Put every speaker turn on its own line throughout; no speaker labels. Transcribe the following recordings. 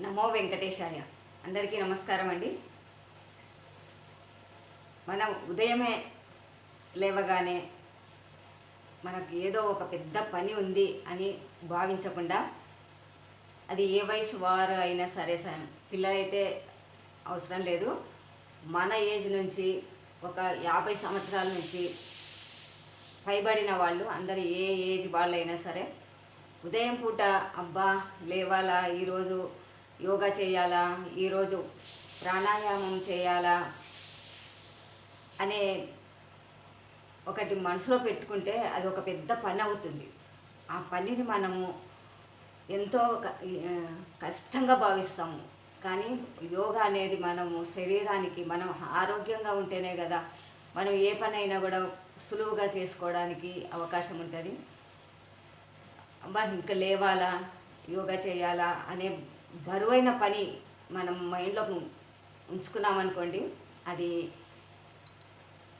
నమో వెంకటేశాయ. అందరికీ నమస్కారం అండి. మనం ఉదయమే లేవగానే మనకు ఏదో ఒక పెద్ద పని ఉంది అని భావించకుండా అది ఏ వయసు వారు అయినా సరే పిల్లలైతే అవసరం లేదు. మన ఏజ్ నుంచి ఒక యాభై సంవత్సరాల నుంచి పైబడిన వాళ్ళు అందరు ఏ ఏజ్ వాళ్ళైనా సరే ఉదయం పూట అబ్బా లేవాలా ఈరోజు యోగా చేయాలా? ఈరోజు ప్రాణాయామం చేయాలా? అనే ఒకటి మనసులో పెట్టుకుంటే అది ఒక పెద్ద పని అవుతుంది. ఆ పనిని మనము ఎంతో కష్టంగా భావిస్తాము. కానీ యోగా అనేది మనము శరీరానికి మనం ఆరోగ్యంగా ఉంటేనే కదా మనం ఏ పనైనా కూడా సులువుగా చేసుకోవడానికి అవకాశం ఉంటుంది. మరి ఇంకా లేవాలా? యోగా చేయాలా? అనే బరువైన పని మనం మైండ్లో ఉంచుకున్నామనుకోండి అది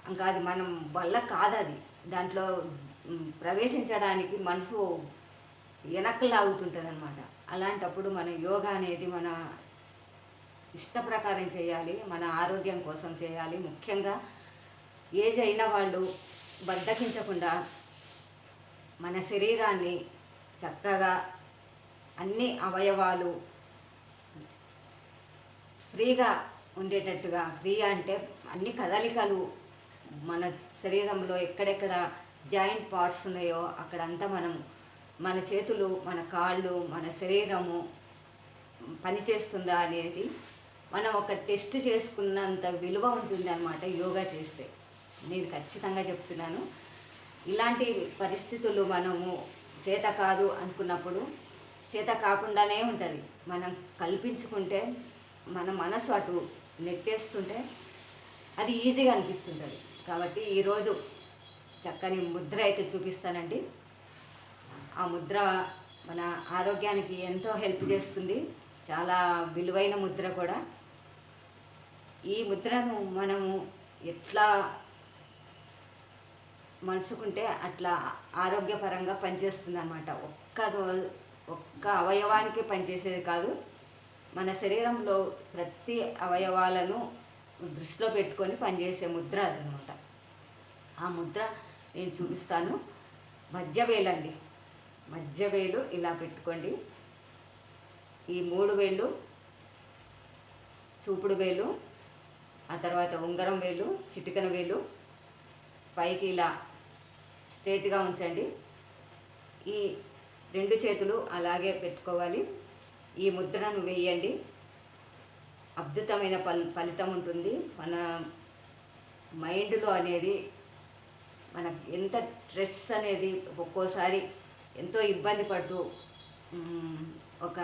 ఇంకా అది మనం వల్ల కాదు అది దాంట్లో ప్రవేశించడానికి మనసు వెనక్కలాగుతుంటుంది అనమాట అలాంటప్పుడు మన యోగా అనేది మన ఇష్ట ప్రకారం చేయాలి మన ఆరోగ్యం కోసం చేయాలి. ముఖ్యంగా ఏజ్ అయిన వాళ్ళు బద్దకించకుండా మన శరీరాన్ని చక్కగా అన్ని అవయవాలు ఫ్రీగా ఉండేటట్టుగా ఫ్రీ అంటే అన్ని కదలికలు మన శరీరంలో ఎక్కడెక్కడ జాయింట్ పార్ట్స్ ఉన్నాయో అక్కడంతా మనం మన చేతులు మన కాళ్ళు మన శరీరము పనిచేస్తుందా అనేది మనం ఒక టెస్ట్ చేసుకున్నంత విలువ ఉంటుంది అనమాట యోగా చేస్తే. నేను ఖచ్చితంగా చెప్తున్నాను. ఇలాంటి పరిస్థితులు మనము చేత కాదు అనుకున్నప్పుడు చేత కాకుండానే ఉంటుంది. మనం కల్పించుకుంటే మన మనసు అటు నెట్టేస్తుంటే అది ఈజీగా అనిపిస్తుంటుంది. కాబట్టి ఈరోజు చక్కని ముద్ర అయితే చూపిస్తానండి. ఆ ముద్ర మన ఆరోగ్యానికి ఎంతో హెల్ప్ చేస్తుంది. చాలా విలువైన ముద్ర కూడా. ఈ ముద్రను మనము ఎట్లా మలుచుకుంటే అట్లా ఆరోగ్యపరంగా పనిచేస్తుంది అనమాట ఒక్క ఒక్క అవయవానికి పనిచేసేది కాదు. మన శరీరంలో ప్రతి అవయవాలను దృష్టిలో పెట్టుకొని పనిచేసే ముద్ర అదనమాట. ఆ ముద్ర నేను చూపిస్తాను. మధ్యవేలండి. మధ్యవేలు ఇలా పెట్టుకోండి. ఈ మూడు వేళ్ళు చూపుడు వేలు ఆ తర్వాత ఉంగరం వేలు చిటికన వేలు పైకి ఇలా స్ట్రేట్గా ఉంచండి. ఈ రెండు చేతులు అలాగే పెట్టుకోవాలి. ఈ ముద్రను వేయండి. అద్భుతమైన ఫల్ ఫలితం ఉంటుంది. మన మైండ్లో అనేది మనకు ఎంత స్ట్రెస్ అనేది ఒక్కోసారి ఎంతో ఇబ్బంది పడుతూ ఒక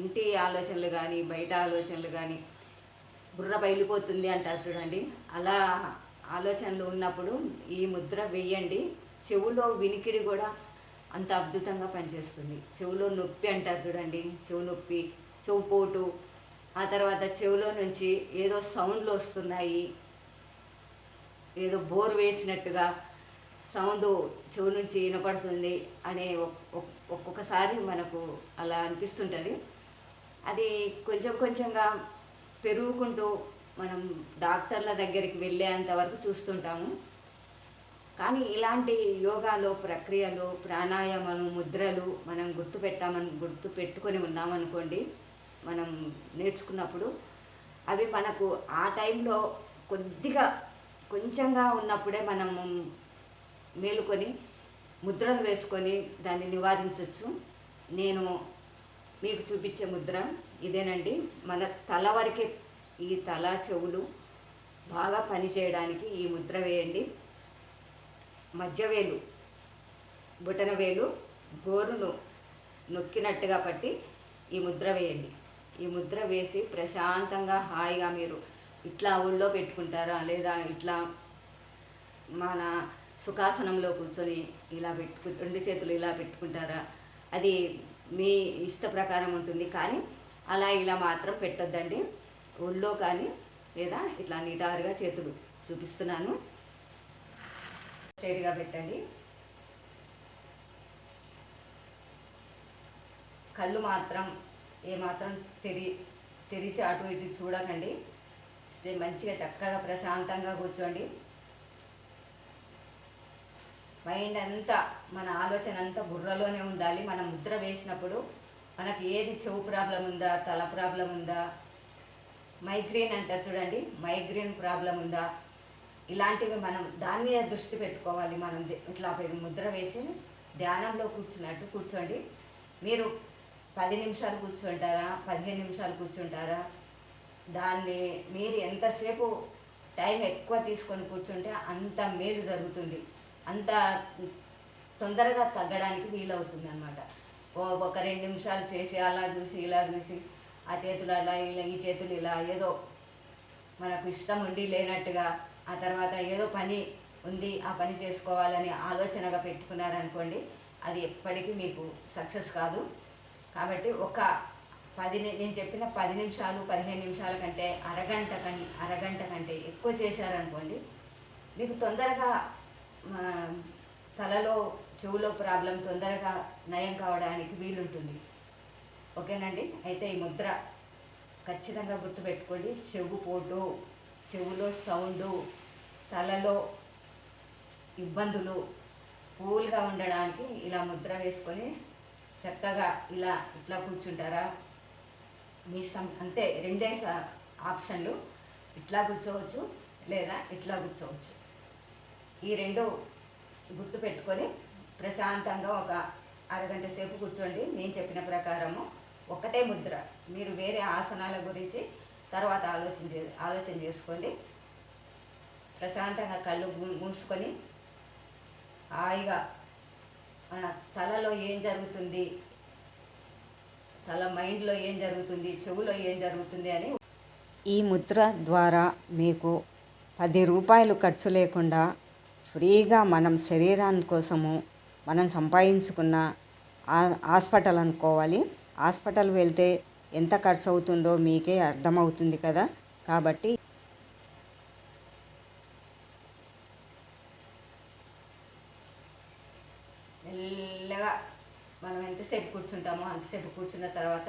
ఇంటి ఆలోచనలు కానీ బయట ఆలోచనలు కానీ బుర్ర బయలిపోతుంది అంటారు చూడండి. అలా ఆలోచనలు ఉన్నప్పుడు ఈ ముద్ర వేయండి. చెవులో వినికిడి కూడా అంత అద్భుతంగా పనిచేస్తుంది. చెవులో నొప్పి అంటారు చూడండి. చెవు నొప్పి చెవు పోటు ఆ తర్వాత చెవులో నుంచి ఏదో సౌండ్లు వస్తున్నాయి. ఏదో బోర్ వేసినట్టుగా సౌండ్ చెవు నుంచి వినపడుతుంది అనే ఒక్కొక్కసారి మనకు అలా అనిపిస్తుంటుంది. అది కొంచెం కొంచెంగా పెరుగుకుంటూ మనం డాక్టర్ల దగ్గరికి వెళ్ళేంత వరకు చూస్తుంటాము. కానీ ఇలాంటి యోగాలో ప్రక్రియలు ప్రాణాయామాలు ముద్రలు మనం గుర్తు పెట్టామని గుర్తు పెట్టుకొని ఉన్నామనుకోండి మనం నేర్చుకున్నప్పుడు అవి మనకు ఆ టైంలో కొద్దిగా కొంచెంగా ఉన్నప్పుడే మనము మేలుకొని ముద్రలు వేసుకొని దాన్ని నివారించవచ్చు నేను మీకు చూపించే ముద్ర ఇదేనండి. మన తల వరకే ఈ తల చెవులు బాగా పనిచేయడానికి ఈ ముద్ర వేయండి. మధ్యవేలు బుటన వేలు గోరును నొక్కినట్టుగా పట్టి ఈ ముద్ర వేయండి. ఈ ముద్ర వేసి ప్రశాంతంగా హాయిగా మీరు ఇట్లా ఊళ్ళో పెట్టుకుంటారా? లేదా ఇట్లా మన సుఖాసనంలో కూర్చొని ఇలా పెట్టుకు రెండు చేతులు ఇలా పెట్టుకుంటారా? అది మీ ఇష్ట ప్రకారం ఉంటుంది. కానీ అలా ఇలా మాత్రం పెట్టొద్దండి. ఒళ్ళో కానీ లేదా ఇట్లా నిటారుగా చేతులు చూపిస్తున్నాను. స్ట్రైట్గా పెట్టండి. కళ్ళు మాత్రం ఏమాత్రం తెరి తెరిచి అటు ఇటు చూడకండి. మంచిగా చక్కగా ప్రశాంతంగా కూర్చోండి. మైండ్ అంతా మన ఆలోచన అంతా బుర్రలోనే ఉండాలి. మనం ముద్ర వేసినప్పుడు మనకి ఏది చెవు ప్రాబ్లం ఉందా తల ప్రాబ్లం ఉందా? మైగ్రేన్ అంటారు చూడండి. మైగ్రేన్ ప్రాబ్లం ఉందా? ఇలాంటివి మనం దాని మీద దృష్టి పెట్టుకోవాలి. మనం ఇట్లా ముద్ర వేసి ధ్యానంలో కూర్చున్నట్టు కూర్చోండి. మీరు పది నిమిషాలు కూర్చుంటారా? పదిహేను నిమిషాలు కూర్చుంటారా? దాన్ని మీరు ఎంతసేపు టైం ఎక్కువ తీసుకొని కూర్చుంటే అంత మేలు జరుగుతుంది. అంత తొందరగా తగ్గడానికి వీలవుతుంది అనమాట ఒక రెండు నిమిషాలు చేసి అలా చూసి ఇలా చూసి ఆ చేతులు అలా ఇలా ఈ చేతులు ఇలా ఏదో మనకు ఇష్టం ఉండి లేనట్టుగా ఆ తర్వాత ఏదో పని ఉంది ఆ పని చేసుకోవాలని ఆలోచనగా పెట్టుకున్నారనుకోండి అది ఎప్పటికీ మీకు సక్సెస్ కాదు. కాబట్టి ఒక పది నేను చెప్పిన పది నిమిషాలు పదిహేను నిమిషాల కంటే అరగంట కం అరగంట కంటే ఎక్కువ చేశారనుకోండి మీకు తొందరగా తలలో చెవులో ప్రాబ్లం తొందరగా నయం కావడానికి వీలుంటుంది. ఓకేనండి? అయితే ఈ ముద్ర ఖచ్చితంగా గుర్తుపెట్టుకోండి. చెవు పోటు చెవులో సౌండు తలలో ఇబ్బందులు కూల్గా ఉండడానికి ఇలా ముద్ర వేసుకొని చక్కగా ఇలా ఇట్లా కూర్చుంటారా? మీ ఇష్టం అంతే రెండే ఆప్షన్లు. ఇట్లా కూర్చోవచ్చు లేదా ఇట్లా కూర్చోవచ్చు. ఈ రెండు గుర్తు పెట్టుకొని ప్రశాంతంగా ఒక అరగంట సేపు కూర్చోండి. నేను చెప్పిన ప్రకారము ఒకటే ముద్ర. మీరు వేరే ఆసనాల గురించి తర్వాత ఆలోచన చే ఆలోచన చేసుకోండి. ప్రశాంతంగా కళ్ళు మూ- మూసుకొని హాయిగా మన తలలో ఏం జరుగుతుంది తల మైండ్లో ఏం జరుగుతుంది చెవులో ఏం జరుగుతుంది అని
ఈ ముద్ర ద్వారా మీకు పది రూపాయలు ఖర్చు లేకుండా ఫ్రీగా మనం శరీరాని కోసము మనం సంపాదించుకున్న హాస్పిటల్ అనుకోవాలి. హాస్పిటల్ వెళ్తే ఎంత ఖర్చు అవుతుందో మీకే అర్థమవుతుంది కదా? కాబట్టి
మెల్లగా మనం ఎంతసేపు కూర్చుంటామో అంతసేపు కూర్చున్న తర్వాత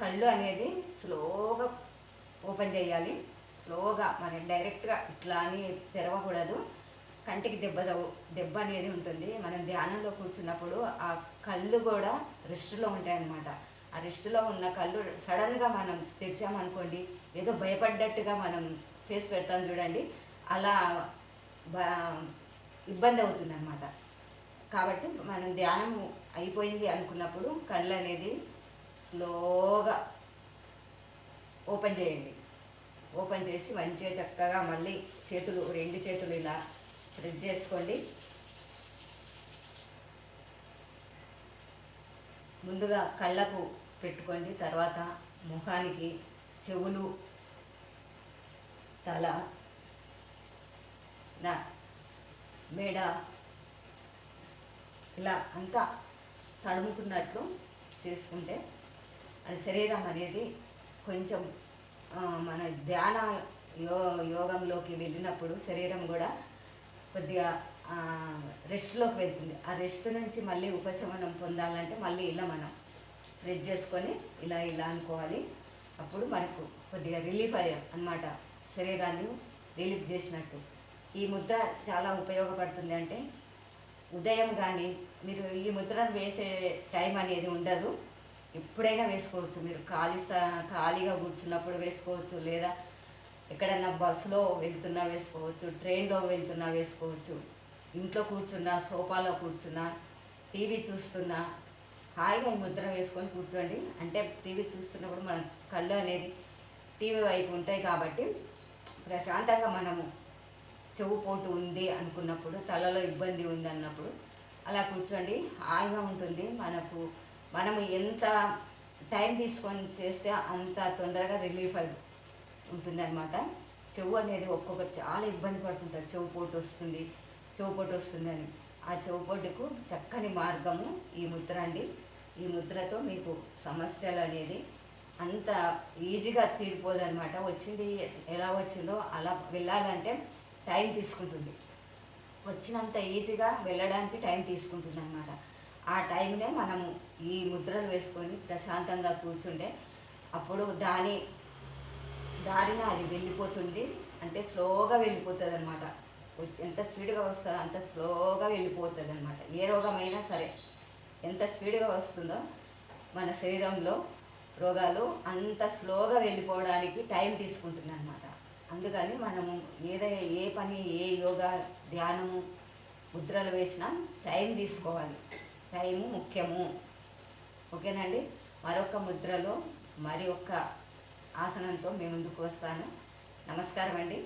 కళ్ళు అనేది స్లోగా ఓపెన్ చేయాలి. స్లోగా మరి డైరెక్ట్గా ఇట్లా అని తెరవకూడదు. కంటికి దెబ్బ దెబ్బ అనేది ఉంటుంది. మనం ధ్యానంలో కూర్చున్నప్పుడు ఆ కళ్ళు కూడా రెస్ట్లో ఉంటాయన్నమాట. ఆ రెస్ట్లో ఉన్న కళ్ళు సడన్గా మనం తెరిచామనుకోండి ఏదో భయపడ్డట్టుగా మనం ఫేస్ పెడతాం చూడండి అలా ఇబ్బంది అవుతుంది అనమాట కాబట్టి మనం ధ్యానం అయిపోయింది అనుకున్నప్పుడు కళ్ళు అనేది స్లోగా ఓపెన్ చేయండి. ఓపెన్ చేసి మంచిగా చక్కగా మళ్ళీ చేతులు రెండు చేతులు ఇలా ప్రెస్ చేసుకోండి. ముందుగా కళ్ళకు పెట్టుకోండి. తర్వాత ముఖానికి చెవులు తల నా మేడ ఇలా అంతా తడుముకున్నట్లు చేసుకుంటే అది శరీరం అనేది కొంచెం మన ధ్యాన యో యోగంలోకి వెళ్ళినప్పుడు శరీరం కూడా కొద్దిగా రెస్ట్లోకి వెళ్తుంది. ఆ రెస్ట్ నుంచి మళ్ళీ ఉపశమనం పొందాలంటే మళ్ళీ ఇలా మనం ప్రెస్ చేసుకొని ఇలా ఇలా అనుకోవాలి. అప్పుడు మనకు కొద్దిగా రిలీఫ్ అయ్యాం అనమాట శరీరాన్ని రిలీఫ్ చేసినట్టు. ఈ ముద్ర చాలా ఉపయోగపడుతుంది అంటే ఉదయం కానీ మీరు ఈ ముద్రను వేసే టైం అనేది ఉండదు. ఎప్పుడైనా వేసుకోవచ్చు. మీరు ఖాళీ స- ఖాళీగా కూర్చున్నప్పుడు వేసుకోవచ్చు. లేదా ఎక్కడన్నా బస్సులో వెళ్తున్నా వేసుకోవచ్చు. ట్రైన్లో వెళ్తున్నా వేసుకోవచ్చు. ఇంట్లో కూర్చున్నా సోఫాలో కూర్చున్నా టీవీ చూస్తున్నా హాయిగా ఈ ముద్ర వేసుకొని కూర్చోండి. అంటే టీవీ చూస్తున్నప్పుడు మన కళ్ళు అనేది టీవీ వైపు ఉంటాయి కాబట్టి ప్రశాంతంగా మనము చెవు పోటు ఉంది అనుకున్నప్పుడు తలలో ఇబ్బంది ఉంది అన్నప్పుడు అలా కూర్చోండి. హాయిగా ఉంటుంది. మనకు మనము ఎంత టైం తీసుకొని చేస్తే అంత తొందరగా రిలీఫ్ అయి ఉంటుందన్నమాట. చెవు అనేది ఒక్కొక్కరు చాలా ఇబ్బంది పడుతుంటారు. చెవు పోటు వస్తుంది చెవు పోటు వస్తుందని. ఆ చెవు చక్కని మార్గము ఈ ముద్ర అండి. ఈ ముద్రతో మీకు సమస్యలు అనేది అంత ఈజీగా తీరిపోదనమాట వచ్చింది ఎలా వచ్చిందో అలా వెళ్ళాలంటే టైం తీసుకుంటుంది. వచ్చినంత ఈజీగా వెళ్ళడానికి టైం తీసుకుంటుంది అనమాట ఆ టైంనే మనము ఈ ముద్రలు వేసుకొని ప్రశాంతంగా కూర్చుంటే అప్పుడు దాని దారిన అది వెళ్ళిపోతుంది. అంటే స్లోగా వెళ్ళిపోతుంది అనమాట ఎంత స్పీడ్గా వస్తుందో అంత స్లోగా వెళ్ళిపోతుంది అనమాట ఏ రోగమైనా సరే ఎంత స్పీడ్గా వస్తుందో మన శరీరంలో రోగాలు అంత స్లోగా వెళ్ళిపోవడానికి టైం తీసుకుంటుంది అనమాట అందుకని మనము ఏదైనా ఏ పని ఏ యోగా ధ్యానము ముద్రలు వేసినా టైం తీసుకోవాలి. టైము ముఖ్యము. ఓకేనండి? మరొక ముద్రలో మరి ఒక్క ఆసనంతో మేము ముందుకు వస్తాను. నమస్కారం అండి